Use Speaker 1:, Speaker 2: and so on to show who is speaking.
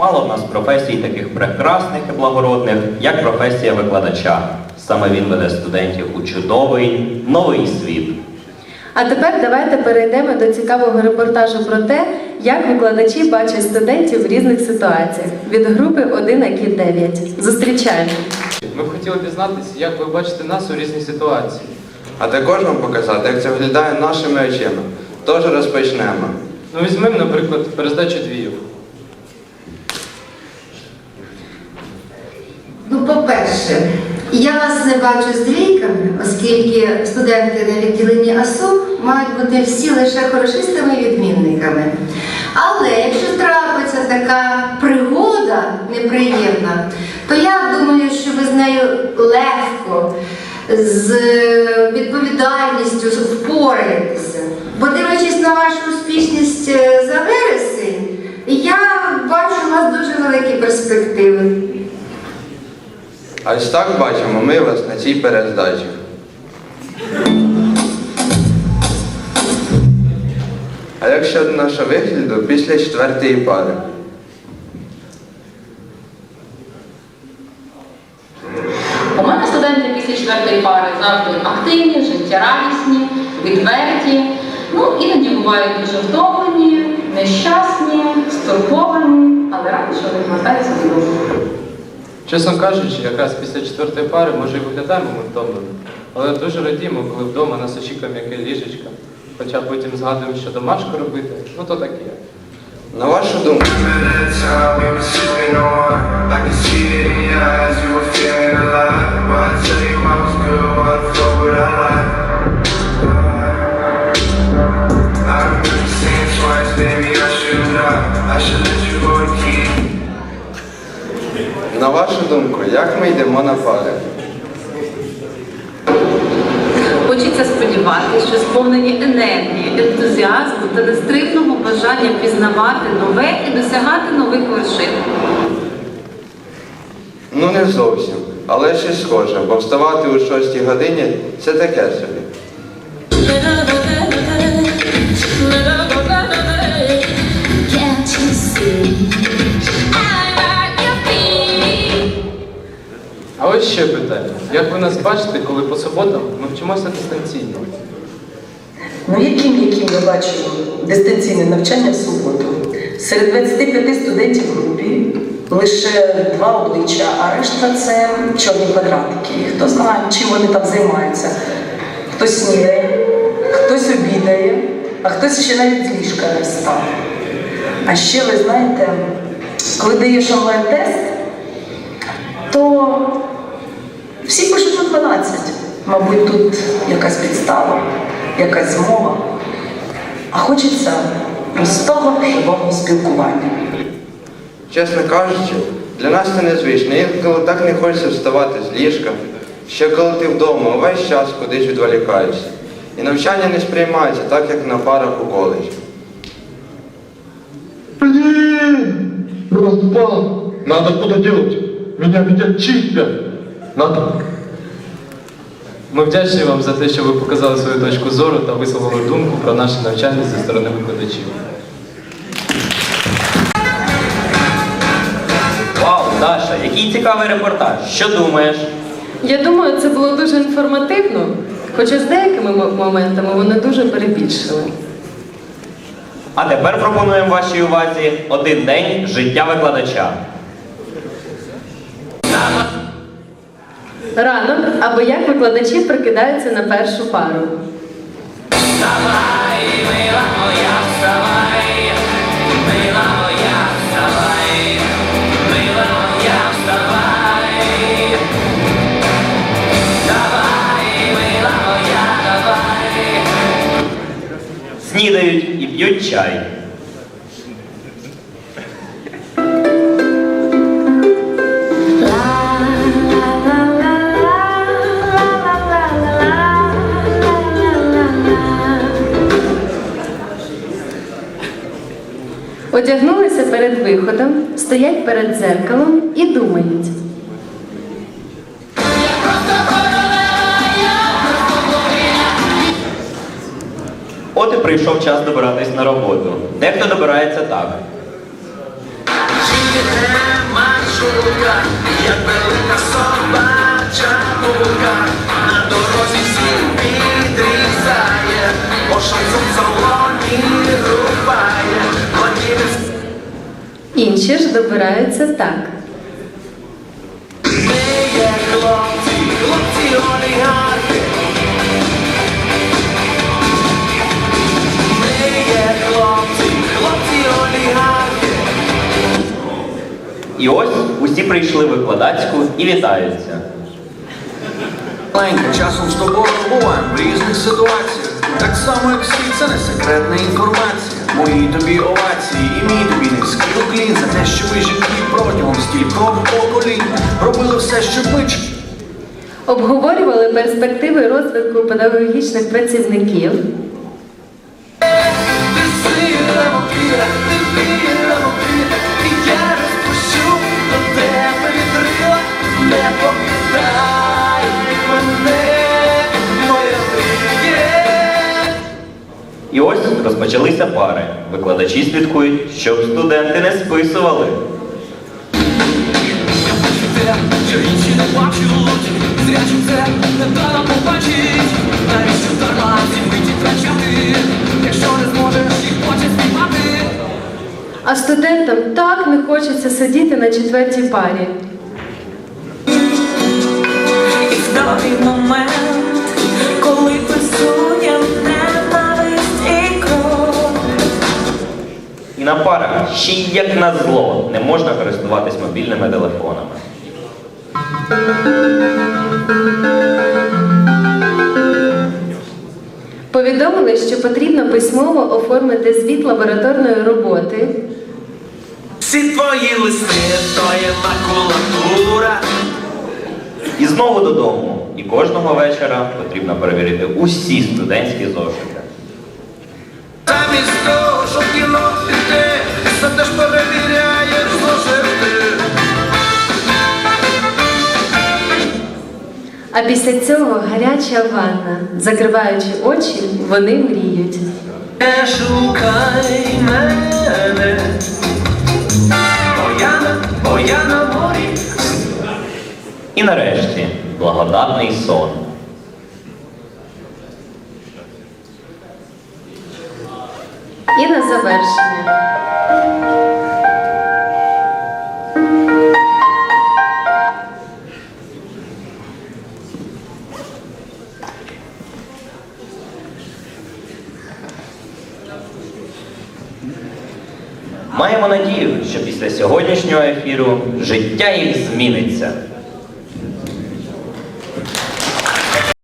Speaker 1: Мало в нас професій таких прекрасних і благородних, як професія викладача. Саме він веде студентів у чудовий новий світ.
Speaker 2: А тепер давайте перейдемо до цікавого репортажу про те, як викладачі бачать студентів в різних ситуаціях від групи 1 АКІ 9. Зустрічаємо!
Speaker 3: Ми б хотіли дізнатися, як ви бачите нас у різних ситуаціях.
Speaker 4: А також вам показати, як це виглядає нашими очима. Тож розпочнемо.
Speaker 3: Ну візьмемо, наприклад, перездачу двійок.
Speaker 5: Ну, по-перше, я вас не бачу з двійками, оскільки студенти на відділенні АСУ мають бути всі лише хорошистими відмінниками. Але якщо трапиться така пригода неприємна, то я думаю, що ви з нею легко, з відповідальністю впораєтеся. Бо дивлячись на вашу успішність е, за вересень, я бачу у вас дуже великі перспективи.
Speaker 4: А ось так бачимо ми вас на цій перездачі. А як щодо нашого вигляду після четвертої пари?
Speaker 6: У мене студенти після четвертої пари завжди активні, життєрадісні, відверті. Ну, іноді бувають дуже втомлені, нещасні, стурбовані, але раді, що вони повертаються додому.
Speaker 3: Чесно кажучи, якраз після четвертої пари може і виглядаємо ми втомлено. Але дуже радіємо, коли вдома нас очікує м'яке ліжечко. Хоча потім згадуємо, що домашку робити, ну то таке.
Speaker 4: На вашу думку, на вашу думку, як ми йдемо на пари?
Speaker 7: Хочеться сподіватися, що сповнені енергії, ентузіазму та нестримного бажання пізнавати нове і досягати нових вершин.
Speaker 4: Ну не зовсім, але щось схоже, бо вставати у 6 годині це таке собі.
Speaker 8: Can't you see?
Speaker 3: А ось ще питання. Як ви нас бачите, коли по суботам ми вчимося дистанційно?
Speaker 9: Ну, яким, яким я бачу дистанційне навчання в суботу? Серед 25 студентів в групі лише два обличчя, а решта це чорні квадратики. Хто знає, чим вони там займаються. Хтось снідає, хтось обідає, а хтось ще навіть з ліжка не встав. А ще ви знаєте, коли даєш онлайн-тест, то всі пишуть по 12. Мабуть, тут якась підстава, якась змова. А хочеться простого живого спілкування.
Speaker 4: Чесно кажучи, для нас це незвично. Інколи так не хочеться вставати з ліжка, що коли ти вдома увесь час кудись відволікаєшся. І навчання не сприймається так, як на парах у коледжі.
Speaker 10: Блин! Распал! Надо что-то делать! Меня ведь чистят! Надо...
Speaker 3: Ми вдячні вам за те, що ви показали свою точку зору та висловили думку про наше навчання зі сторони викладачів.
Speaker 1: Вау, Даша, який цікавий репортаж. Що думаєш?
Speaker 2: Я думаю, це було дуже інформативно, хоча з деякими моментами вони дуже перебільшили.
Speaker 1: А тепер пропонуємо вашій увазі один день життя викладача.
Speaker 2: Ранок або як викладачі прикидаються на першу пару. Вставай, мила моя, вставай.
Speaker 1: Снідають і п'ють чай.
Speaker 2: Одягнулися перед виходом, стоять перед дзеркалом і думають.
Speaker 1: От і прийшов час добиратись на роботу. Дехто добирається так.
Speaker 11: як велика собача мука, на дорозі всіх підрізає, солоні
Speaker 2: Інші ж добираються так.
Speaker 11: Ми є хлопці, хлопці олігархи. Ми є хлопці, хлопці олігархи.
Speaker 1: І ось усі прийшли в викладацьку і вітаються.
Speaker 12: Маленька, часом з тобою буваємо в різних ситуаціях. Так само, як всі, це не секретна інформація. Мої тобі овації і мій тобі низький уклін за те, що ви жінки протягом стількох поколінь робили все, що ми
Speaker 2: Обговорювали перспективи розвитку педагогічних працівників,
Speaker 11: Ти сила ти І
Speaker 1: ось розпочалися пари. Викладачі слідкують, щоб студенти не списували.
Speaker 2: а студентам так не хочеться сидіти на четвертій парі.
Speaker 1: На парах ще й як на зло не можна користуватись мобільними телефонами.
Speaker 2: Повідомили, що потрібно письмово оформити звіт лабораторної роботи,
Speaker 11: Всі твої листи, то є макулатура.
Speaker 1: І знову додому. І кожного вечора потрібно перевірити усі студентські
Speaker 11: зошити.
Speaker 2: А після цього гаряча ванна. Закриваючи очі, вони мріють.
Speaker 11: Не шукай мене, бо я на, бо я на морі.
Speaker 1: І нарешті благодатний сон.
Speaker 2: І на завершення.
Speaker 1: Маємо надію, що після сьогоднішнього ефіру життя їх зміниться.